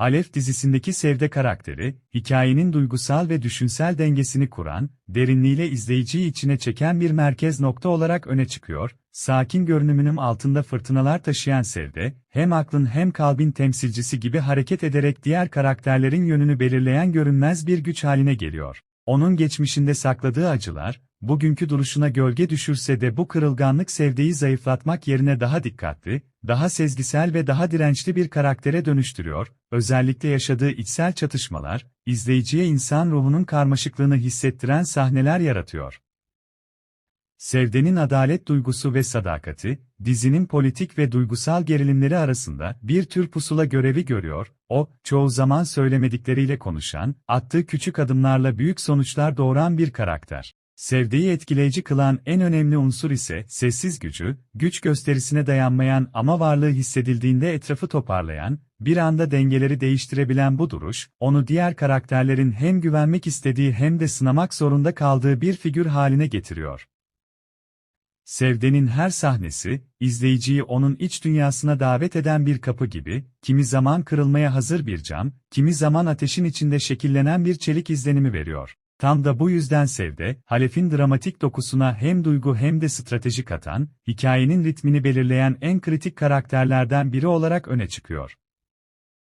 Alef dizisindeki Sevde karakteri, hikayenin duygusal ve düşünsel dengesini kuran, derinliğiyle izleyiciyi içine çeken bir merkez nokta olarak öne çıkıyor. Sakin görünümünün altında fırtınalar taşıyan Sevde, hem aklın hem kalbin temsilcisi gibi hareket ederek diğer karakterlerin yönünü belirleyen görünmez bir güç haline geliyor. Onun geçmişinde sakladığı acılar, bugünkü duruşuna gölge düşürse de bu kırılganlık Sevde'yi zayıflatmak yerine daha dikkatli, daha sezgisel ve daha dirençli bir karaktere dönüştürüyor, özellikle yaşadığı içsel çatışmalar, izleyiciye insan ruhunun karmaşıklığını hissettiren sahneler yaratıyor. Sevde'nin adalet duygusu ve sadakati, dizinin politik ve duygusal gerilimleri arasında bir tür pusula görevi görüyor, o, çoğu zaman söylemedikleriyle konuşan, attığı küçük adımlarla büyük sonuçlar doğuran bir karakter. Sevdeyi etkileyici kılan en önemli unsur ise sessiz gücü, güç gösterisine dayanmayan ama varlığı hissedildiğinde etrafı toparlayan, bir anda dengeleri değiştirebilen bu duruş, onu diğer karakterlerin hem güvenmek istediği hem de sınamak zorunda kaldığı bir figür haline getiriyor. Sevde'nin her sahnesi, izleyiciyi onun iç dünyasına davet eden bir kapı gibi, kimi zaman kırılmaya hazır bir cam, kimi zaman ateşin içinde şekillenen bir çelik izlenimi veriyor. Tam da bu yüzden Sevde, Halef'in dramatik dokusuna hem duygu hem de strateji katan, hikayenin ritmini belirleyen en kritik karakterlerden biri olarak öne çıkıyor.